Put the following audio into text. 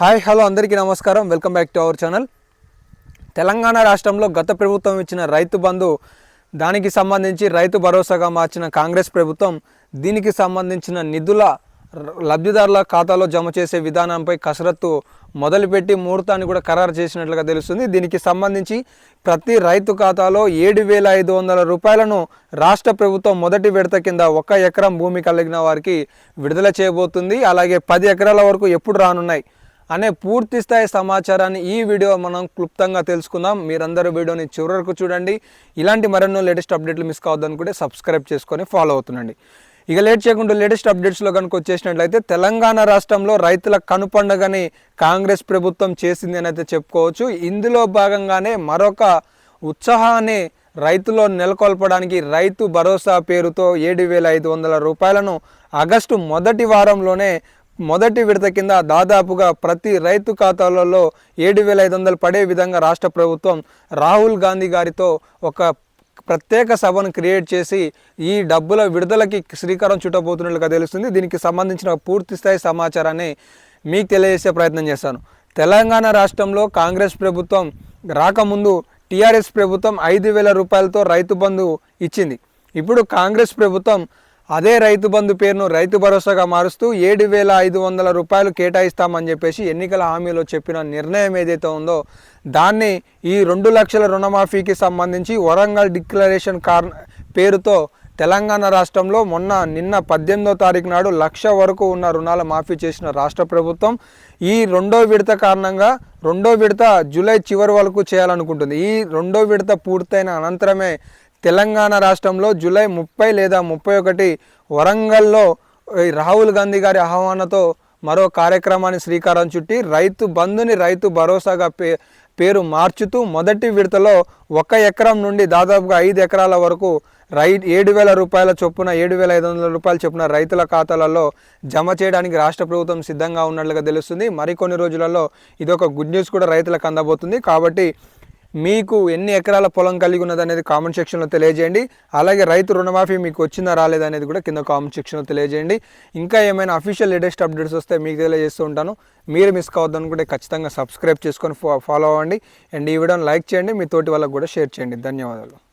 Hi hello అందరికీ నమస్కారం. Welcome back to our channel. Telangana రాష్ట్రంలో గత ప్రభుత్వం ఇచ్చిన రైతు బంధు దానికి సంబంధించి రైతు భరోసాగా మార్చిన కాంగ్రెస్ ప్రభుత్వం దీనికి సంబంధించిన నిధుల లబ్ధిదారుల ఖాతాలో జమ చేసే విధానంపై కసరత్తు మొదలుపెట్టి ముహూర్తాన్ని కూడా ఖరారు చేసినట్లుగా తెలుస్తుంది. దీనికి సంబంధించి ప్రతి రైతు ఖాతాలో ఏడు వేల ఐదు వందల రూపాయలను రాష్ట్ర ప్రభుత్వం మొదటి విడత కింద ఒక ఎకరం భూమి కలిగిన వారికి విడుదల చేయబోతుంది. అలాగే పది ఎకరాల వరకు ఎప్పుడు రానున్నాయి? అనే పూర్తి స్థాయి సమాచారాన్ని ఈ వీడియో మనం క్లుప్తంగా తెలుసుకుందాం. మీరందరూ వీడియోని చివరకు చూడండి. ఇలాంటి మరెన్నో లేటెస్ట్ అప్డేట్లు మిస్ కావద్దనుకుంటే సబ్స్క్రైబ్ చేసుకొని ఫాలో అవుతుండండి. ఇక లేట్ చేయకుండా లేటెస్ట్ అప్డేట్స్లో కనుక వచ్చేసినట్లయితే తెలంగాణ రాష్ట్రంలో రైతుల కనుపండగని కాంగ్రెస్ ప్రభుత్వం చేసింది అని అయితే చెప్పుకోవచ్చు. ఇందులో భాగంగానే మరొక ఉత్సాహాన్ని రైతులో నెలకొల్పడానికి రైతు భరోసా పేరుతో ఏడు వేల ఐదు వందల రూపాయలను ఆగస్టు మొదటి వారంలోనే మొదటి విడత కింద దాదాపుగా ప్రతి రైతు ఖాతాలలో ఏడు వేల ఐదు వందలు పడే విధంగా రాష్ట్ర ప్రభుత్వం రాహుల్ గాంధీ గారితో ఒక ప్రత్యేక సభను క్రియేట్ చేసి ఈ డబ్బుల విడుదలకి శ్రీకారం చుట్టబోతున్నట్లుగా తెలుస్తుంది. దీనికి సంబంధించిన పూర్తి స్థాయి సమాచారాన్ని మీకు తెలియజేసే ప్రయత్నం చేస్తాను తెలంగాణ రాష్ట్రంలో కాంగ్రెస్ ప్రభుత్వం రాకముందు టీఆర్ఎస్ ప్రభుత్వం ఐదు వేల రూపాయలతో రైతు బంధు ఇచ్చింది. ఇప్పుడు కాంగ్రెస్ ప్రభుత్వం అదే రైతు బంధు పేరును రైతు భరోసాగా మారుస్తూ ఏడు వేల ఐదు వందల రూపాయలు కేటాయిస్తామని చెప్పేసి ఎన్నికల హామీలో చెప్పిన నిర్ణయం ఏదైతే ఉందో దాన్ని ఈ రెండు లక్షల రుణమాఫీకి సంబంధించి వరంగల్ డిక్లరేషన్ కార్ పేరుతో తెలంగాణ రాష్ట్రంలో మొన్న నిన్న పద్దెనిమిదో తారీఖు నాడు లక్ష వరకు ఉన్న రుణాల మాఫీ చేసిన రాష్ట్ర ప్రభుత్వం ఈ రెండో విడత కారణంగా రెండో విడత జూలై చివరి వరకు చేయాలనుకుంటుంది. ఈ రెండో విడత పూర్తయిన అనంతరమే తెలంగాణ రాష్ట్రంలో జూలై ముప్పై లేదా ముప్పై ఒకటి వరంగల్లో రాహుల్ గాంధీ గారి ఆహ్వానంతో మరో కార్యక్రమాన్ని శ్రీకారం చుట్టి రైతు బంధుని రైతు భరోసాగా పే పేరు మార్చుతూ మొదటి విడతలో ఒక ఎకరం నుండి దాదాపుగా ఐదు ఎకరాల వరకు రై ఏడు వేల రూపాయల చొప్పున ఏడు వేల ఐదు వందల రూపాయల చొప్పున రైతుల ఖాతాలలో జమ చేయడానికి రాష్ట్ర ప్రభుత్వం సిద్ధంగా ఉన్నట్లుగా తెలుస్తుంది. మరికొన్ని రోజులలో ఇది ఒక గుడ్ న్యూస్ కూడా రైతులకు అందబోతుంది. కాబట్టి మీకు ఎన్ని ఎకరాల పొలం కలిగి ఉన్నది అనేది కామెంట్ సెక్షన్లో తెలియజేయండి. అలాగే రైతు రుణమాఫీ మీకు వచ్చిందా రాలేదా అనేది కూడా కింద కామెంట్ సెక్షన్లో తెలియజేయండి. ఇంకా ఏమైనా అఫీషియల్ లేటెస్ట్ అప్డేట్స్ వస్తే మీకు తెలియజేస్తూ ఉంటాను. మీరు మిస్ కావద్దు అనుకుంటే ఖచ్చితంగా సబ్స్క్రైబ్ చేసుకొని ఫాలో అవ్వండి. అండ్ ఈ వీడియోని లైక్ చేయండి. మీ తోటి వాళ్ళకు కూడా షేర్ చేయండి. ధన్యవాదాలు.